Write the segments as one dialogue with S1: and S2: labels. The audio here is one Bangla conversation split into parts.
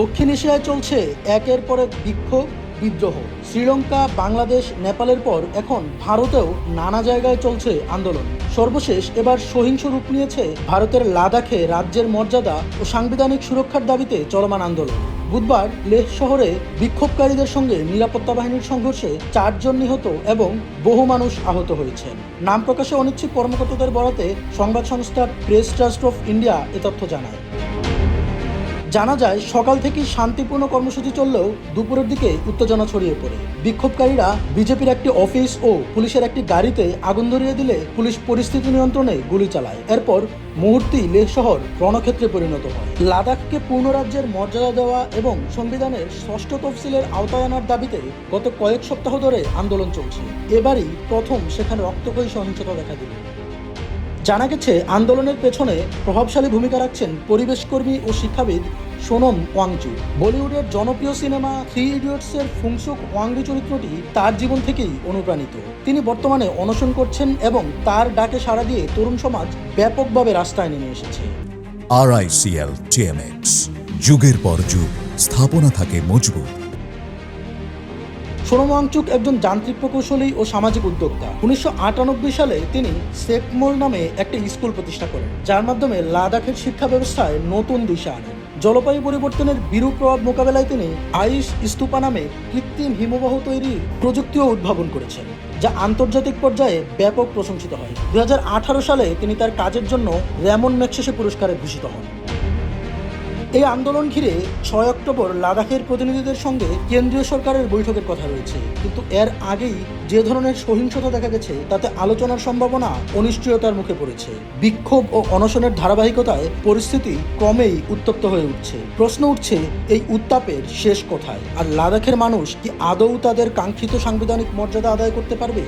S1: দক্ষিণ এশিয়ায় চলছে একের পর এক বিক্ষোভ, বিদ্রোহ। শ্রীলঙ্কা, বাংলাদেশ, নেপালের পর এখন ভারতেও নানা জায়গায় চলছে আন্দোলন। সর্বশেষ এবার সহিংস রূপ নিয়েছে ভারতের লাদাখে রাজ্যের মর্যাদা ও সাংবিধানিক সুরক্ষার দাবিতে চলমান আন্দোলন। বুধবার লেহ শহরে বিক্ষোভকারীদের সঙ্গে নিরাপত্তা বাহিনীর সংঘর্ষে চারজন নিহত এবং বহু মানুষ আহত হয়েছেন। নাম প্রকাশে অনিচ্ছুক কর্মকর্তাদের বরাতে সংবাদ সংস্থা প্রেস ট্রাস্ট অফ ইন্ডিয়া এ তথ্য জানায়। জানা যায়, সকাল থেকেই শান্তিপূর্ণ কর্মসূচি চললেও দুপুরের দিকে উত্তেজনা ছড়িয়ে পড়ে। বিক্ষোভকারীরা বিজেপির একটি অফিস ও পুলিশের একটি গাড়িতে আগুন ধরিয়ে দিলে পুলিশ পরিস্থিতি নিয়ন্ত্রণে গুলি চালায়। এরপর মুহূর্তেই লেহ শহর রণক্ষেত্রে পরিণত হয়। লাদাখকে পূর্ণ রাজ্যের মর্যাদা দেওয়া এবং সংবিধানের ষষ্ঠ তফসিলের আওতায় আনার দাবিতে গত কয়েক সপ্তাহ ধরে আন্দোলন চলছে। এবারই প্রথম সেখানে রক্তক্ষয়ী সহিংসতা দেখা দিল। জানা গেছে, আন্দোলনের পেছনে প্রভাবশালী ভূমিকা রাখছেন পরিবেশকর্মী ও শিক্ষাবিদ সোনম ওয়াংচু। বলিউডের জনপ্রিয় সিনেমা থ্রি ইডিয়টসের ফুংসুক ওয়াংরি চরিত্রটি তার জীবন থেকেই অনুপ্রাণিত। তিনি বর্তমানে অনশন করছেন এবং তার ডাকে সাড়া দিয়ে তরুণ সমাজ ব্যাপকভাবে রাস্তায় নেমে এসেছে।
S2: আরআইসিএল টিএমএক্স যুগের পর যুগ, স্থাপনা থাকে মজবুত।
S1: সোনম ওয়াংচুক একজন যান্ত্রিক প্রকৌশলী ও সামাজিক উদ্যোক্তা। উনিশশো আটানব্বই সালে তিনি সেকমোল নামে একটি স্কুল প্রতিষ্ঠা করেন, যার মাধ্যমে লাদাখের শিক্ষা ব্যবস্থায় নতুন দিশা আনেন জলবায়ু পরিবর্তনের বিরূপ প্রভাব মোকাবেলায় তিনি আইস স্তূপা নামে কৃত্রিম হিমবাহ তৈরির প্রযুক্তিও উদ্ভাবন করেছেন, যা আন্তর্জাতিক পর্যায়ে ব্যাপক প্রশংসিত হয়। দু হাজার আঠারো সালে তিনি তার কাজের জন্য র্যামন ম্যাকসেসে পুরস্কারে ভূষিত হন। এই আন্দোলন ঘিরে ছয় অক্টোবর লাদাখের প্রতিনিধিদের সঙ্গে কেন্দ্রীয় সরকারের বৈঠকের কথা রয়েছে। কিন্তু এর আগেই যে ধরনের সহিংসতা দেখা গেছে, তাতে আলোচনার সম্ভাবনা অনিশ্চয়তার মুখে পড়েছে। বিক্ষোভ ও অনশনের ধারাবাহিকতায় পরিস্থিতি ক্রমেই উত্তপ্ত হয়ে উঠছে। প্রশ্ন উঠছে, এই উত্তাপের শেষ কোথায়? আর লাদাখের মানুষ কি আদৌ তাদের কাঙ্ক্ষিত সাংবিধানিক মর্যাদা আদায় করতে পারবে?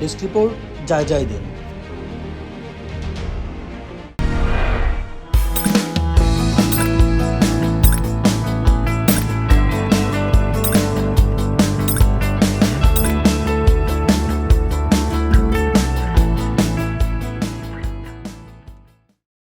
S1: ডেস্ক রিপোর্ট, জয় দিন